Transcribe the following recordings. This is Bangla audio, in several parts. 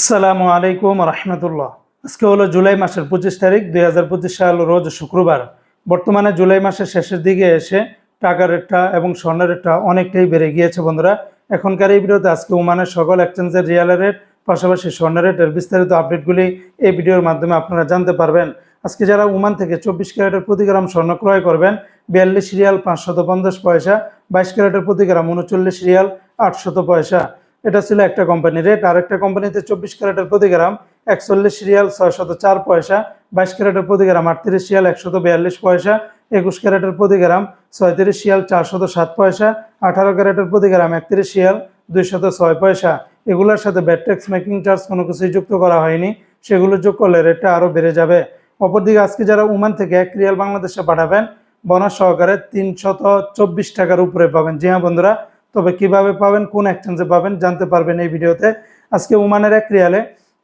আসসালামু আলাইকুম রহমতুল্লাহ। আজকে হলো জুলাই মাসের পঁচিশ তারিখ, দুই হাজার পঁচিশ সাল রোজ শুক্রবার। বর্তমানে জুলাই মাসের শেষের দিকে এসে টাকার রেটটা এবং স্বর্ণের রেটটা অনেকটাই বেড়ে গিয়েছে বন্ধুরা। এখনকার এই ভিডিওতে আজকে ওমানের সকল এক্সচেঞ্জের রিয়ালের রেট, পাশাপাশি স্বর্ণের রেটের বিস্তারিত আপডেটগুলি এই ভিডিওর মাধ্যমে আপনারা জানতে পারবেন। আজকে যারা ওমান থেকে চব্বিশ ক্যারেটের প্রতি গ্রাম স্বর্ণ ক্রয় করবেন, বিয়াল্লিশ রিয়াল পাঁচশত পঞ্চাশ পয়সা, বাইশ ক্যারেটের প্রতি গ্রাম উনচল্লিশ রিয়াল আটশত পয়সা। এটা ছিল একটা কোম্পানির রেট আর একটা কোম্পানিতে চব্বিশ ক্যারেটের প্রতি গ্রাম, একচল্লিশ রিয়াল ছয়শত চার পয়সা। বাইশ ক্যারেটের প্রতি গ্রাম, আটত্রিশ রিয়াল একশত বিয়াল্লিশ পয়সা। একুশ ক্যারেটের প্রতি গ্রাম, ছয়ত্রিশ রিয়াল চারশত সাত পয়সা। আঠারো ক্যারেটের প্রতি গ্রাম, একত্রিশ রিয়াল দুইশত ছয় পয়সা। এগুলোর সাথে ব্যাট ট্যাক্স মেকিং চার্জ কোনো কিছুই যুক্ত করা হয়নি। সেগুলো যোগ করলে রেটটা আরও বেড়ে যাবে। অপরদিকে আজকে যারা উমান থেকে এক রিয়াল বাংলাদেশে পাঠাবেন বোনাস সহকারে তিনশত চব্বিশ টাকার উপরে পাবেন। জি হ্যাঁ বন্ধুরা তবে কীভাবে পাবেন, কোন এক্সচেঞ্জে পাবেন জানতে পারবেন এই ভিডিওতে। আজকে উমানের এক রিয়ালে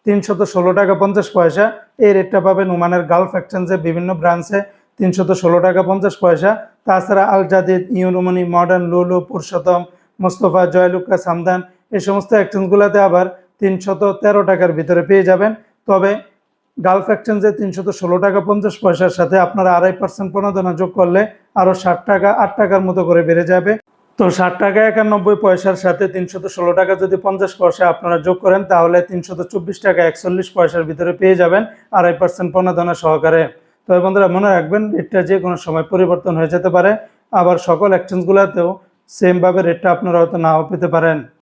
তিনশত ষোলো টাকা পঞ্চাশ পয়সা। এই রেটটা পাবেন উমানের গালফ এক্সচেঞ্জে বিভিন্ন ব্রাঞ্চে তিনশত ষোলো টাকা পঞ্চাশ পয়সা। তাছাড়া আল জাদিদ ইউনোমনি মডার্ন লুলু, পুরুষোত্তম, মোস্তফা, জয়লুকা, সামদান, এই সমস্ত এক্সচেঞ্জগুলোতে আবার তিনশত তেরো টাকার ভিতরে পেয়ে যাবেন। তবে গালফ এক্সচেঞ্জে তিনশত ষোলো টাকা পঞ্চাশ পয়সার সাথে আপনারা আড়াই পার্সেন্ট প্রণোদনা যোগ করলে আরও ষাট টাকা, আট টাকার মতো করে বেড়ে যাবে। তো ষাট টাকা একানব্বই পয়সার সাথে তিনশত ষোলো টাকা যদি পঞ্চাশ পয়সা আপনারা যোগ করেন, তাহলে তিনশত চব্বিশ টাকা একচল্লিশ পয়সার ভিতরে পেয়ে যাবেন আড়াই পার্সেন্ট প্রণোদনা সহকারে। তো বন্ধুরা, মনে রাখবেন রেটটা যে কোনো সময় পরিবর্তন হয়ে যেতে পারে। আবার সকল এক্সচেঞ্জগুলোতেও সেমভাবে রেটটা আপনারা হয়তো নাও পেতে পারেন।